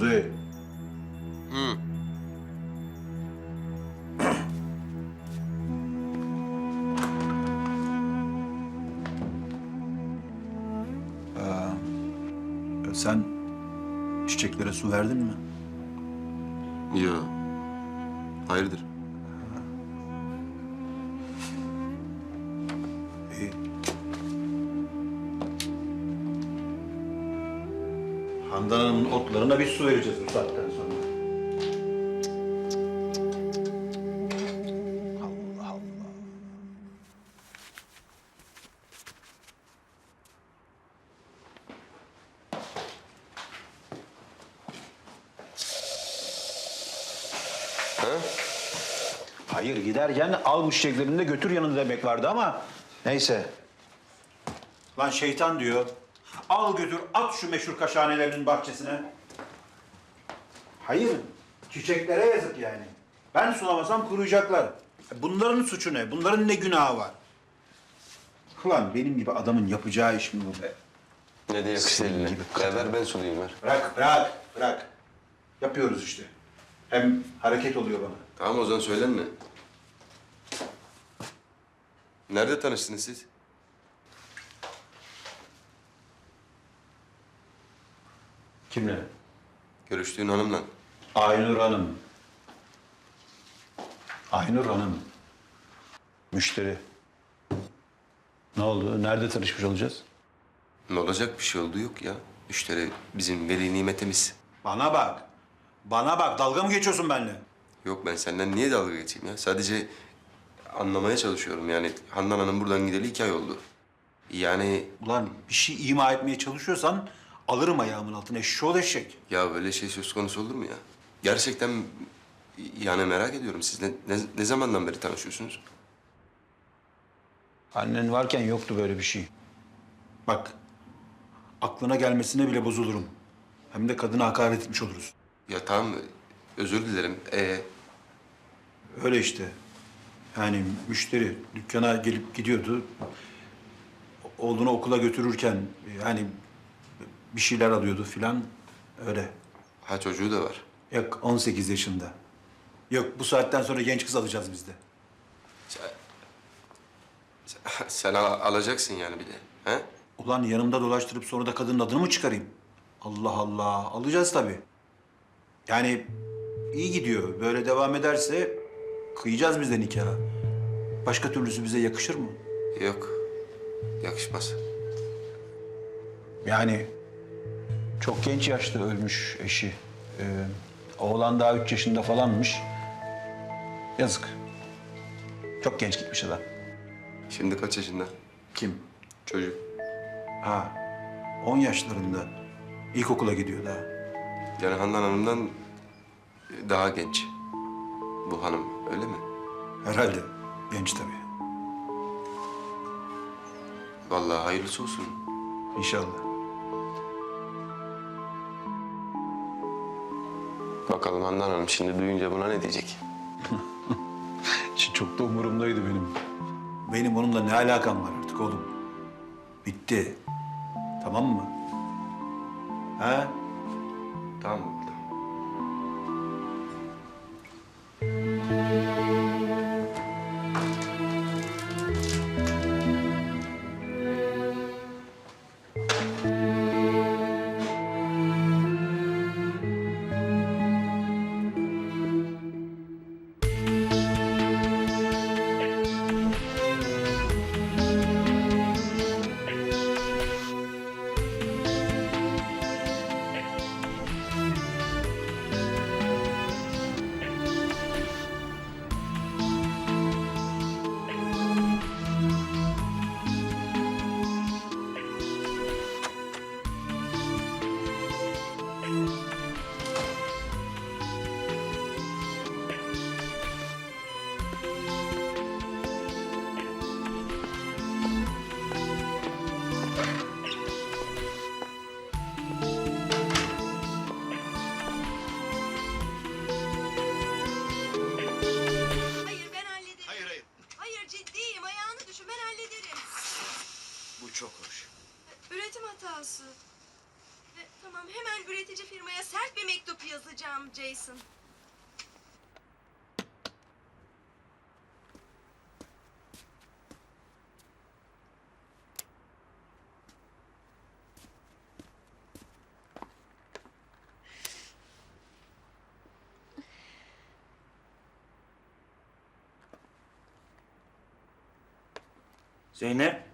Kuzey. Hı. e, Sen çiçeklere su verdin mi? Yo. Hayırdır? Handan Hanım'ın otlarına bir su vereceğiz bu saatten sonra. Allah Allah. Hayır giderken al bu çiçeklerini de götür yanında demek vardı ama neyse. Lan şeytan diyor. Al götür at şu meşhur kaşhanelerinin bahçesine. Hayır. Çiçeklere yazık yani. Ben sulamasam kuruyacaklar. Bunların suçu ne? Bunların ne günahı var? Ulan benim gibi adamın yapacağı iş mi bu be? Ne de yakıştı Senin eline. gibi Ya kadın. ver ben sulayayım ver. Bırak, bırak, bırak. Yapıyoruz işte. Hem hareket oluyor bana. Tamam o zaman söylenme. Nerede tanıştınız siz? Kimle? Görüştüğün hanımla. Aynur Hanım. Aynur Hanım. Müşteri. Ne oldu? Nerede tanışmış olacağız? Ne olacak bir şey oldu yok ya. Müşteri bizim veli nimetimiz. Bana bak. Bana bak. Dalga mı geçiyorsun benimle? Yok ben senden niye dalga geçeyim ya? Sadece anlamaya çalışıyorum yani. Handan Hanım buradan gideli iki ay oldu. Yani Ulan bir şey ima etmeye çalışıyorsan alırım ayağımın altına eşşoğlu eşek. ya böyle şey söz konusu olur mu ya? Gerçekten yani merak ediyorum. Siz ne, ne, ne zamandan beri tanışıyorsunuz? Annen varken yoktu böyle bir şey. Bak. Aklına gelmesine bile bozulurum. Hem de kadına hakaret etmiş oluruz. Ya tamam özür dilerim. Ee, Öyle işte. Yani müşteri dükkana gelip gidiyordu. Oğlunu okula götürürken yani bir şeyler alıyordu filan. Öyle. ha çocuğu da var. Yok 18 yaşında. Yok bu saatten sonra genç kız alacağız biz de. Sen al- alacaksın yani bir de. He? Ulan yanımda dolaştırıp sonra da kadının adını mı çıkarayım? Allah Allah. Alacağız tabii. Yani iyi gidiyor. Böyle devam ederse kıyacağız biz de nikahı. Başka türlüsü bize yakışır mı? Yok. Yakışmaz. Yani çok genç yaşta ölmüş eşi. Ee, oğlan daha üç yaşında falanmış. Yazık. Çok genç gitmiş adam. Şimdi kaç yaşında? Kim? Çocuk. Ha, 10 yaşlarında. İlkokula gidiyor daha. Yani Handan Hanım'dan daha genç. Bu hanım öyle mi? Herhalde. Genç tabii. Vallahi hayırlısı olsun. İnşallah. Bakalım Handan Hanım şimdi duyunca buna ne diyecek? Çok da umurumdaydı benim. Benim onunla ne alakam var artık oğlum? Bitti. Tamam mı? Ha? Tamam hatası. E, tamam Tamam hemen üretici firmaya sert bir mektup yazacağım Jason. Zeynep.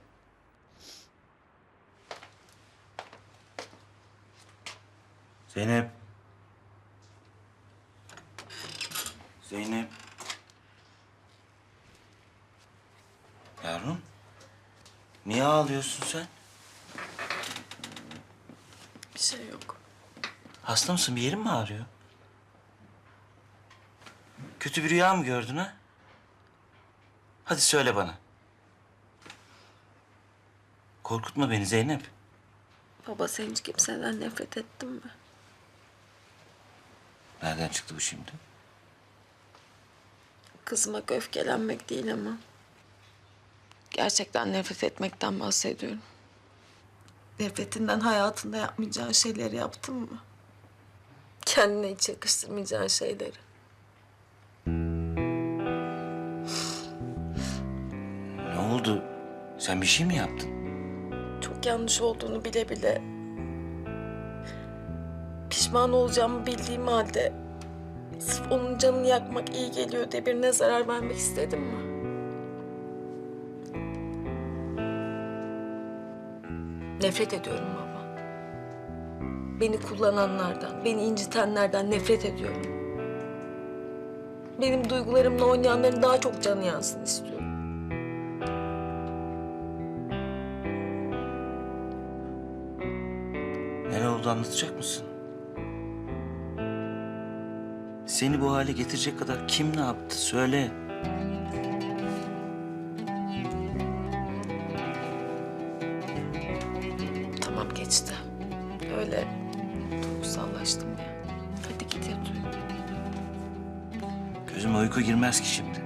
Zeynep. Zeynep. Yavrum. Niye ağlıyorsun sen? Bir şey yok. Hasta mısın? Bir yerin mi ağrıyor? Kötü bir rüya mı gördün ha? Hadi söyle bana. Korkutma beni Zeynep. Baba sen hiç kimseden nefret ettin mi? Nereden çıktı bu şimdi? Kızmak, öfkelenmek değil ama. Gerçekten nefret etmekten bahsediyorum. Nefretinden hayatında yapmayacağın şeyleri yaptın mı? Kendine hiç yakıştırmayacağın şeyleri. Ne oldu? Sen bir şey mi yaptın? Çok yanlış olduğunu bile bile... Pişman olacağımı bildiğim halde... Sırf onun canını yakmak iyi geliyor diye birine zarar vermek istedim mi? Nefret ediyorum baba. Beni kullananlardan, beni incitenlerden nefret ediyorum. Benim duygularımla oynayanların daha çok canı yansın istiyorum. Ne oldu anlatacak mısın? Seni bu hale getirecek kadar kim ne yaptı söyle. Tamam geçti. Öyle duygusallaştım ya. Hadi git yat uyu. Gözüme uyku girmez ki şimdi.